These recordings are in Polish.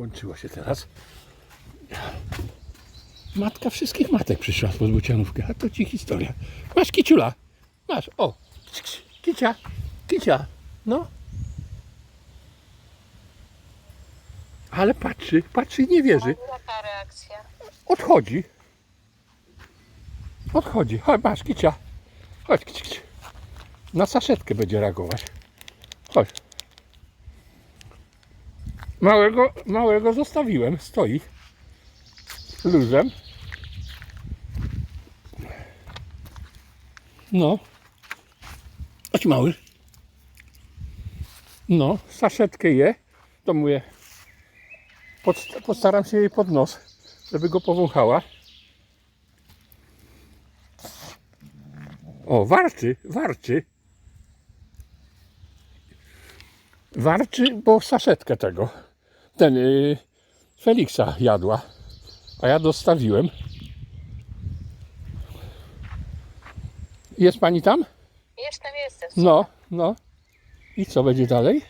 Włączyło się teraz. Matka wszystkich matek przyszła po złocianówkę, a to ci historia. Masz kiciula, masz, o, kicia, kicia, no. Ale patrzy, patrzy i nie wierzy. Jaka reakcja? Odchodzi. Odchodzi. Chodź, masz kicia. Chodź, kici, kici. Na saszetkę będzie reagować. Chodź. Małego, małego zostawiłem. Stoi. Luzem. No. Chodź mały. No, saszetkę je. To mówię. Postaram się jej pod nos, żeby go powąchała. O, warczy, warczy. Warczy, bo saszetkę tego. Ten y, Feliksa jadła, a ja dostawiłem. Jest pani tam? Jestem, jestem. No, no. I co będzie dalej?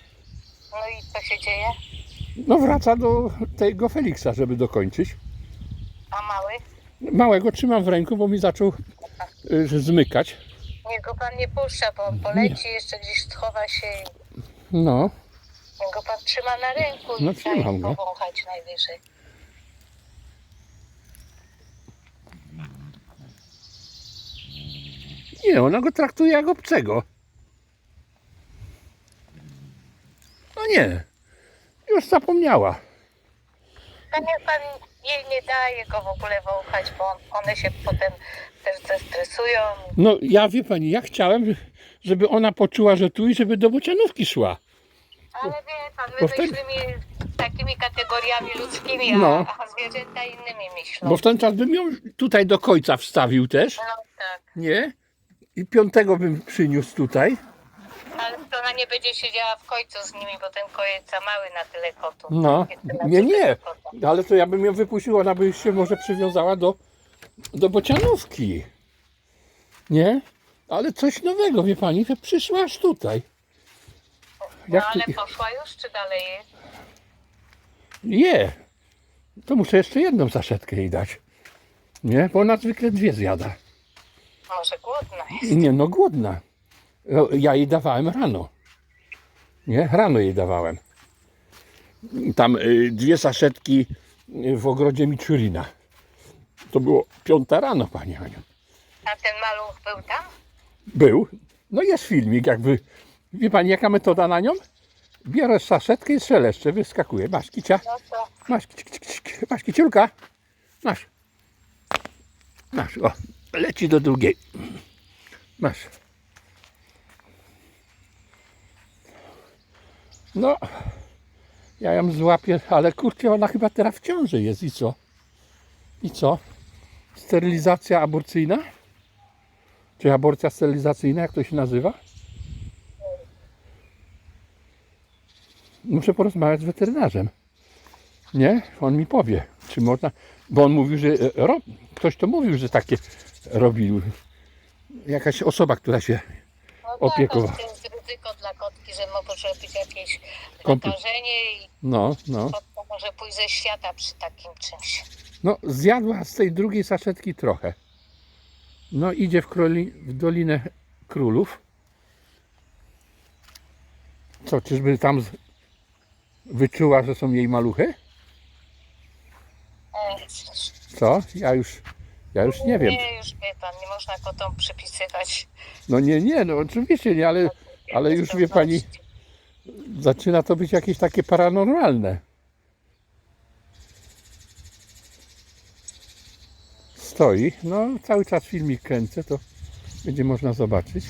No i co się dzieje? No wraca do tego Feliksa, żeby dokończyć. A mały? Małego trzymam w ręku, bo mi zaczął y, zmykać. Niech go pan nie puszcza, bo poleci, jeszcze gdzieś schowa się. i No, go pan trzyma na ręku i No, daje trzymam go. powąchać najwyżej. nie, ona go traktuje jak obcego. No nie, już zapomniała. A niech pan jej nie daje go w ogóle wąchać, bo on, one się potem też zestresują. No ja wie pani, ja chciałem, żeby ona poczuła, że tu i żeby do bocianówki szła. Ale wie pan, Bo my wtedy- myślimy takimi kategoriami ludzkimi, a, No. a zwierzęta innymi myślą. Bo w ten czas bym ją tutaj do końca wstawił też, No tak, nie? I piątego bym przyniósł tutaj. ale to ona nie będzie siedziała w końcu z nimi, bo ten kojec za mały na tyle kotów. No, Jest na nie, nie. kota. Ale to ja bym ją wypuścił, ona by się może przywiązała do, do bocianówki. Nie? Ale coś nowego, wie pani, że przyszła aż tutaj. No Jak ale tu- poszła już, czy dalej jest? Je. To muszę jeszcze jedną zaszetkę jej dać. Nie? Bo ona zwykle dwie zjada. Może głodna jest. Nie, no głodna. No, Ja jej dawałem rano. Nie? Rano jej dawałem. Tam y, dwie saszetki y, w ogrodzie Miczurina. To było piąta rano, pani Aniu. A ten maluch był tam? Był. No jest filmik, jakby. Wie pani, jaka metoda na nią? Biorę saszetkę i szeleszcze, wyskakuje. Masz kicia. Masz, kici, kici, kici. masz kiciulka. Masz. Masz, o. Leci do drugiej. Masz. No. Ja ją złapię, ale kurczę, ona chyba teraz w ciąży jest. I co? I co? Sterylizacja aborcyjna? Czy aborcja sterylizacyjna, jak to się nazywa? Muszę porozmawiać z weterynarzem. Nie? On mi powie, czy można. Bo on mówił, że e, ktoś to mówił, że takie robił. Jakaś osoba, która się. no tak, to jest ryzyko dla kotki, że może być jakieś Kompl- i No, no. kotka może pójść ze świata przy takim czymś. No, zjadła z tej drugiej saszetki trochę. No, idzie w, kroli... w Dolinę Królów. Co, czyżby tam. Wyczuła, że są jej maluchy? Co? Ja już. Ja już nie wiem. Nie, już wie pan, nie można kotom przypisywać. No nie, nie, no oczywiście nie, ale, ale już wie pani, zaczyna to być jakieś takie paranormalne. Stoi, no cały czas filmik kręcę, to będzie można zobaczyć.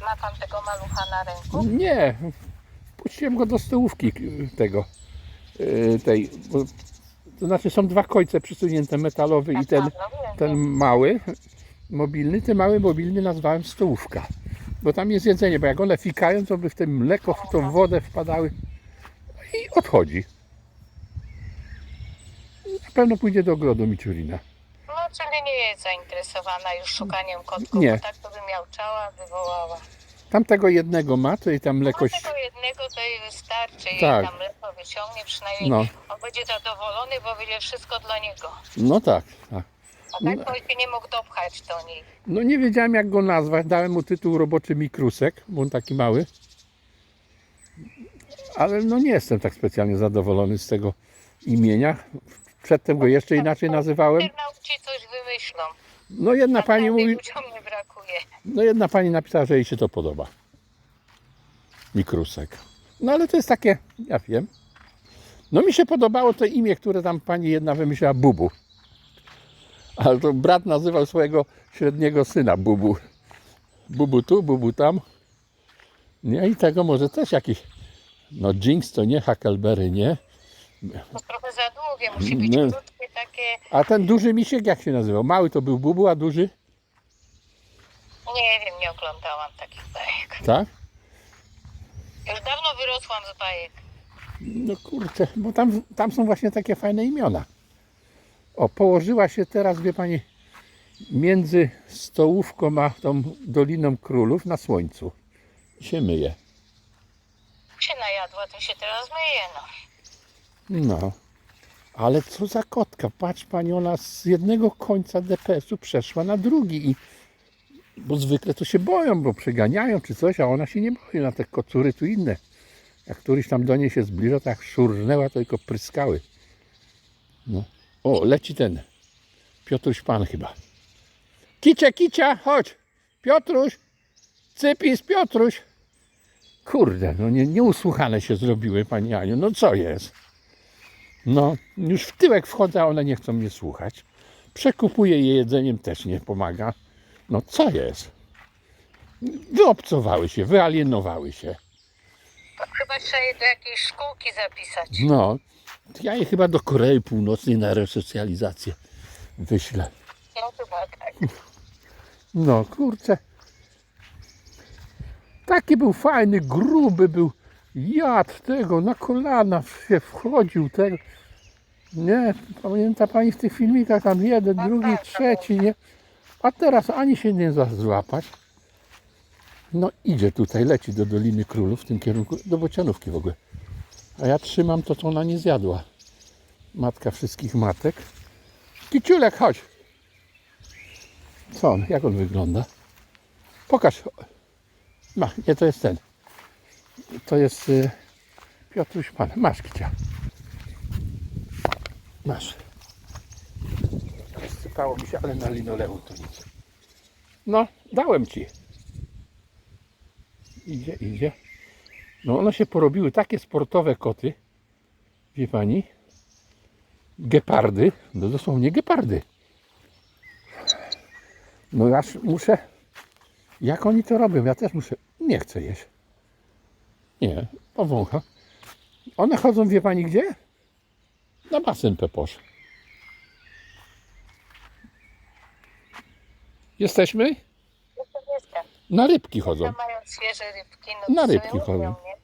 Ma pan tego malucha na ręku? Nie, puściłem go do stołówki tego, y, tej, bo, to znaczy są dwa końce przysunięte metalowy i ten, no wiem, ten mały, mobilny, ten mały mobilny nazwałem stołówka. Bo tam jest jedzenie, bo jak one fikają, to by w tym mleko, w tą wodę wpadały i odchodzi. Na pewno pójdzie do ogrodu Miczurina. No, czyli nie jest zainteresowana już szukaniem kotków, Nie. bo tak to by miał czała, wywołała. Tamtego jednego ma, to i tam mleko... No tego jednego to jej wystarczy Tak. tam mleko wyciągnie przynajmniej. No. On będzie zadowolony, bo będzie wszystko dla niego. No tak, tak. A tak to się nie mógł dopchać do niej. No nie wiedziałem jak go nazwać. Dałem mu tytuł roboczy Mikrusek, bo on taki mały. Ale no nie jestem tak specjalnie zadowolony z tego imienia. Przedtem go jeszcze inaczej nazywałem. Internauci coś wymyślą. No jedna pani mówi, brakuje. no jedna pani napisała, że jej się to podoba. Mikrusek. No ale to jest takie, ja wiem. No mi się podobało to imię, które tam pani jedna wymyśliła, Bubu. Ale to brat nazywał swojego średniego syna Bubu. Bubu tu, Bubu tam. Nie, i tego może też jakiś, no Jinx to nie, Huckleberry nie. To trochę za długie, musi być Nie. krótkie takie. A ten duży misiek jak się nazywał? Mały to był Bubu, a duży? Nie wiem, nie oglądałam takich bajek. Tak? Już dawno wyrosłam z bajek. No kurczę, bo tam, tam są właśnie takie fajne imiona. O, położyła się teraz, wie pani, między stołówką a tą Doliną Królów na słońcu. I się myje. się najadła, to się teraz myje, no. No. Ale co za kotka. Patrz pani, ona z jednego końca DPS-u przeszła na drugi. I, bo zwykle to się boją, bo przeganiają czy coś, a ona się nie boi. Na te kocury tu inne. Jak któryś tam do niej się zbliża, to jak szurnęła, to tylko pryskały. No. O, leci ten. Piotruś Pan chyba. Kicia, kicia, chodź. Piotruś. Cypis, Piotruś. Kurde, no nie, nieusłuchane się zrobiły, Pani Aniu. No co jest? No, już w tyłek wchodzę, a one nie chcą mnie słuchać. Przekupuję je jedzeniem, też nie pomaga. No co jest? Wyobcowały się, wyalienowały się. To chyba trzeba je do jakiejś szkółki zapisać. No, ja je chyba do Korei Północnej na resocjalizację wyślę. No chyba tak. No, kurczę. Taki był fajny, gruby był. Jad tego, na kolana się wchodził tego. Nie, pamięta pani w tych filmikach tam jeden, drugi, trzeci, nie? A teraz ani się nie da złapać. No idzie tutaj, leci do Doliny Królów w tym kierunku, do Bocianówki w ogóle. A ja trzymam to, co ona nie zjadła. Matka wszystkich matek. Kiciulek, chodź. Co on, jak on wygląda? Pokaż. Ma, nie, to jest ten. To jest y, Piotruś Pan. Masz, Kicia. Masz. Sypało mi się, ale na linoleum to nic. No, dałem Ci. Idzie, idzie. No one się porobiły takie sportowe koty. Wie Pani? Gepardy. No dosłownie gepardy. No ja muszę. Jak oni to robią? Ja też muszę. Nie chcę jeść. Nie, powącha. One chodzą, wie pani gdzie? Na basen Peposz. Jesteśmy? to jestem. Na rybki chodzą. Tam mają świeże rybki. No Na to rybki sobie chodzą. łowią, nie?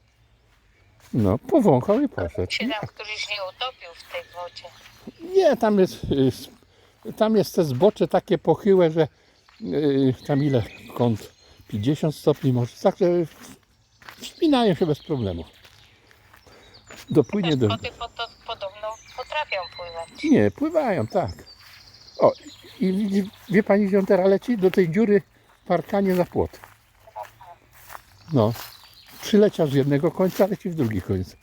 No, powąchał i poszedł. Się tam któryś nie utopił w tej wodzie. Nie, tam jest, y, tam jest te zbocze takie pochyłe, że y, tam ile kąt? 50 stopni może. Także wspinają się bez problemu. Dopłynie Też do... koty podobno potrafią pływać. Nie, pływają, tak. O, i widzi- wie pani, gdzie on teraz leci? Do tej dziury parkanie za płot. No, przyleciał z jednego końca, leci w drugi końc.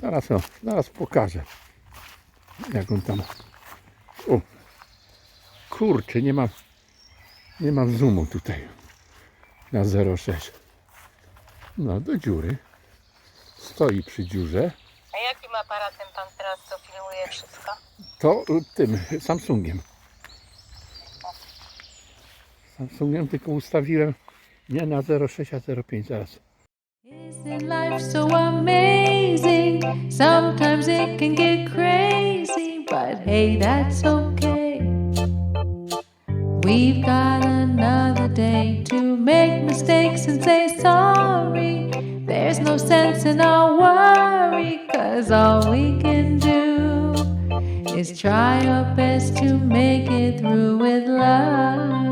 Teraz o, zaraz pokażę. Jak on tam... O, kurczę, nie mam, nie mam zoomu tutaj na 0,6. No, do dziury. Stoi przy dziurze. A jakim aparatem pan teraz to filmuje wszystko? To y, tym Samsungiem. Tylko ustawiłem nie na 0,6, a 0,5 zaraz. Isn't life so amazing? Sometimes it can get crazy, but hey, that's okay. We've got another day to make mistakes and say sorry. There's no sense in our worry, cause all we can do is try our best to make it through with love.